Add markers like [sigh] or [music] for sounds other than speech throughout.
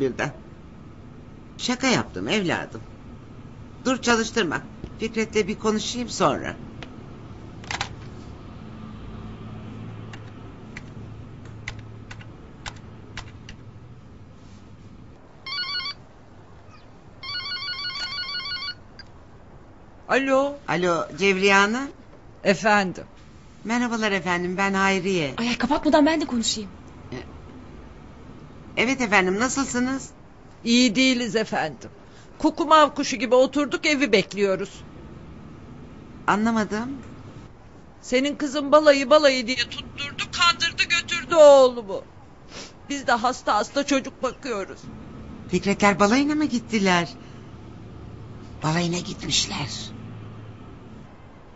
birden. Şaka yaptım evladım. Dur çalıştırma. Fikret'le bir konuşayım sonra. Alo, Alo Cevriye Hanım. efendim. Merhabalar efendim ben Hayriye. Ay ay, kapatmadan ben de konuşayım. Evet efendim nasılsınız? İyi değiliz efendim. Kukumav kuşu gibi oturduk evi bekliyoruz. Anlamadım. Senin kızın balayı balayı diye tutturdu, kandırdı götürdü oğlumu. Biz de hasta hasta çocuk bakıyoruz. Fikretler balayına mı gittiler? Balayına gitmişler.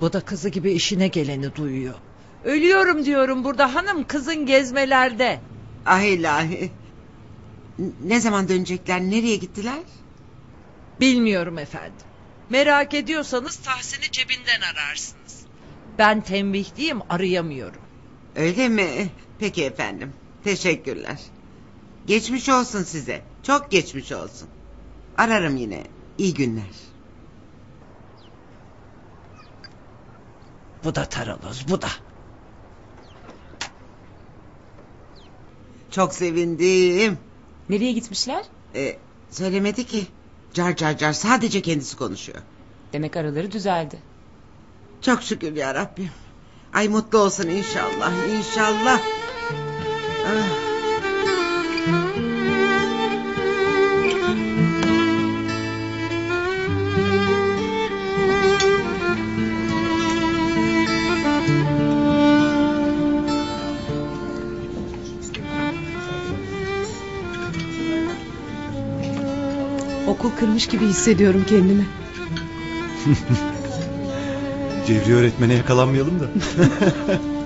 Bu da kızı gibi işine geleni duyuyor. Ölüyorum diyorum burada hanım kızın gezmelerde. Ah ilahi. Ne zaman dönecekler? Nereye gittiler? Bilmiyorum efendim. Merak ediyorsanız Tahsin'i cebinden ararsınız. Ben tembihliyim arayamıyorum. Öyle mi? Peki efendim. Teşekkürler. Geçmiş olsun size. Çok geçmiş olsun. Ararım yine. İyi günler. Bu da taraloz bu da. Çok sevindim. Nereye gitmişler? Ee, söylemedi ki. Car car car sadece kendisi konuşuyor. Demek araları düzeldi. Çok şükür ya Rabbim. Ay mutlu olsun inşallah. İnşallah. Ah. Okul kırmış gibi hissediyorum kendimi. Cevriye öğretmene yakalanmayalım da. [laughs]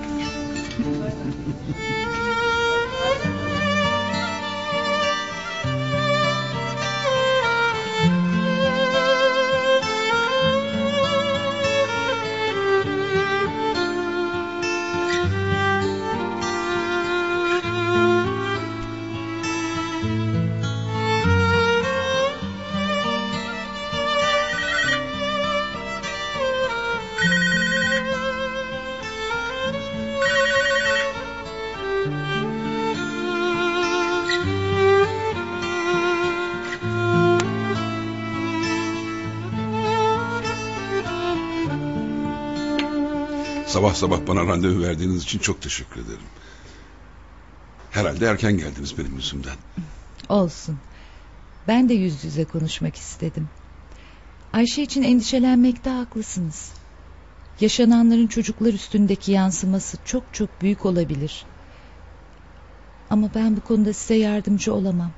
Sabah sabah bana randevu verdiğiniz için çok teşekkür ederim. Herhalde erken geldiniz benim yüzümden. Olsun. Ben de yüz yüze konuşmak istedim. Ayşe için endişelenmekte haklısınız. Yaşananların çocuklar üstündeki yansıması çok çok büyük olabilir. Ama ben bu konuda size yardımcı olamam.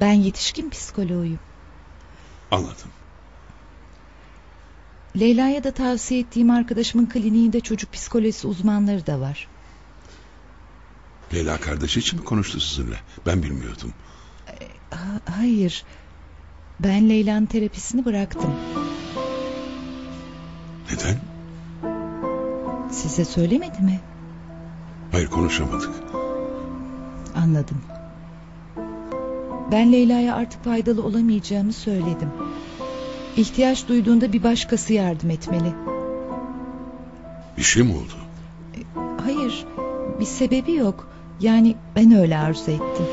Ben yetişkin psikoloğuyum. Anladım. Leyla'ya da tavsiye ettiğim arkadaşımın kliniğinde çocuk psikolojisi uzmanları da var. Leyla kardeşi için mi konuştu sizinle? Ben bilmiyordum. Ha- hayır. Ben Leyla'nın terapisini bıraktım. Neden? Size söylemedi mi? Hayır konuşamadık. Anladım. Ben Leyla'ya artık faydalı olamayacağımı söyledim. İhtiyaç duyduğunda bir başkası yardım etmeli. Bir şey mi oldu? Hayır, bir sebebi yok. Yani ben öyle arzu ettim.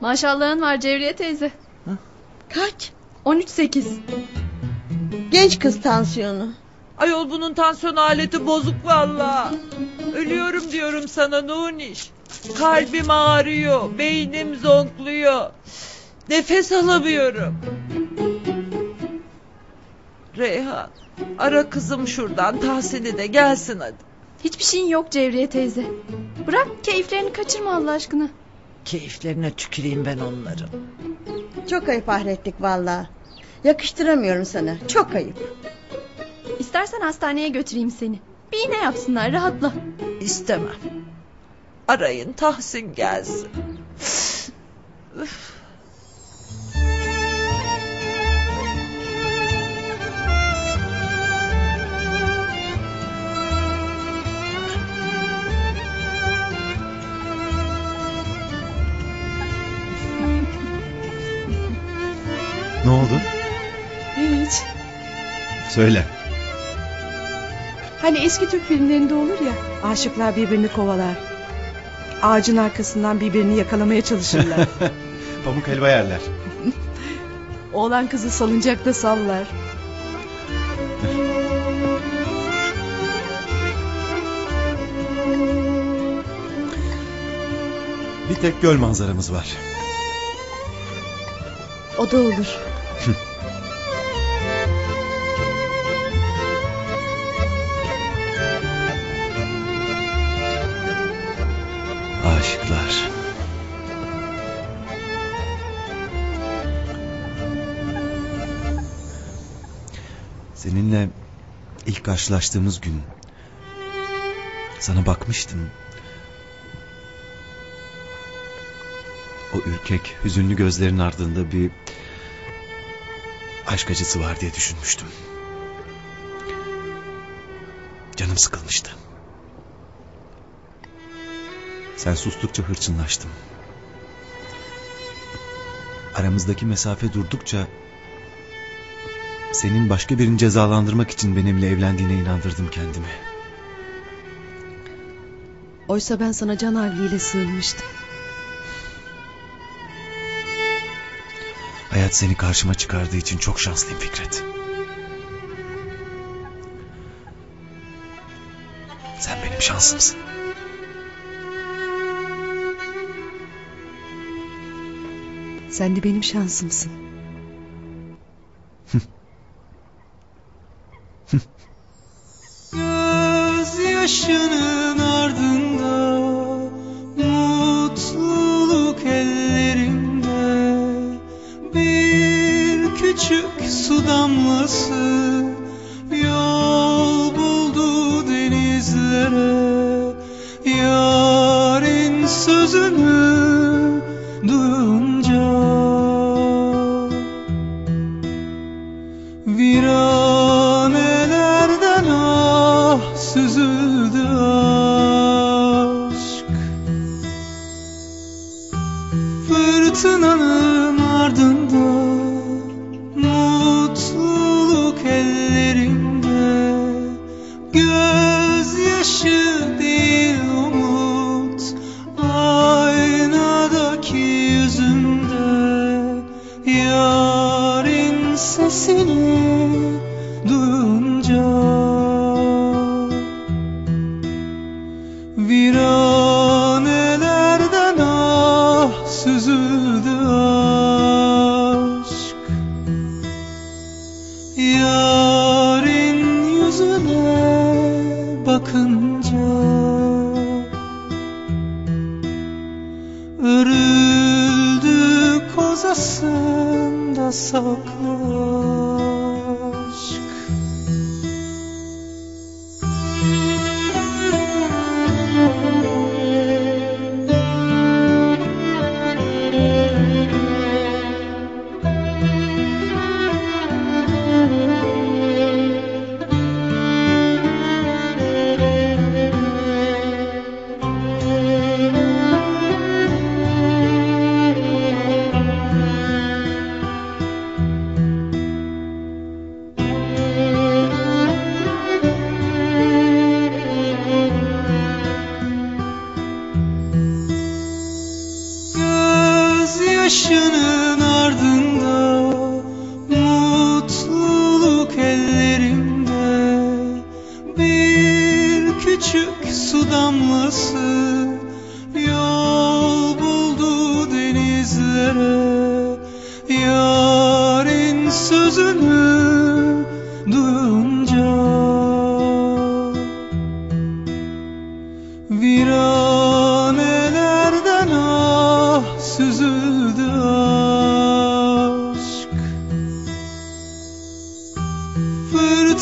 Maşallahın var Cevriye teyze. Kaç? 13-8. Genç kız tansiyonu. Ayol bunun tansiyon aleti bozuk valla. Ölüyorum diyorum sana Nuniş. Kalbim ağrıyor, beynim zonkluyor. Nefes alamıyorum. Reyhan, ara kızım şuradan Tahsin'i de gelsin hadi. Hiçbir şeyin yok Cevriye teyze. Bırak keyiflerini kaçırma Allah aşkına. Keyiflerine tüküreyim ben onların. Çok ayıp ahretlik vallahi. Yakıştıramıyorum sana. Çok ayıp. İstersen hastaneye götüreyim seni. Bir iğne yapsınlar rahatla. İstemem. Arayın Tahsin gelsin. Söyle. Hani eski Türk filmlerinde olur ya. Aşıklar birbirini kovalar. Ağacın arkasından birbirini yakalamaya çalışırlar. [laughs] Pamuk helva yerler. [laughs] Oğlan kızı salıncakta sallar. Bir tek göl manzaramız var. O da olur. [laughs] Aşıklar. Seninle ilk karşılaştığımız gün sana bakmıştım. O ürkek, hüzünlü gözlerin ardında bir aşk acısı var diye düşünmüştüm. Canım sıkılmıştı. Sen sustukça hırçınlaştım. Aramızdaki mesafe durdukça senin başka birini cezalandırmak için benimle evlendiğine inandırdım kendimi. Oysa ben sana can havliyle sığınmıştım. Hayat seni karşıma çıkardığı için çok şanslıyım Fikret. Sen benim şansımsın. Sen de benim şansımsın. Gözyaşının ardında mutluluk ellerinde bir küçük su damlası Örüldü kozasında saklı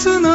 isso não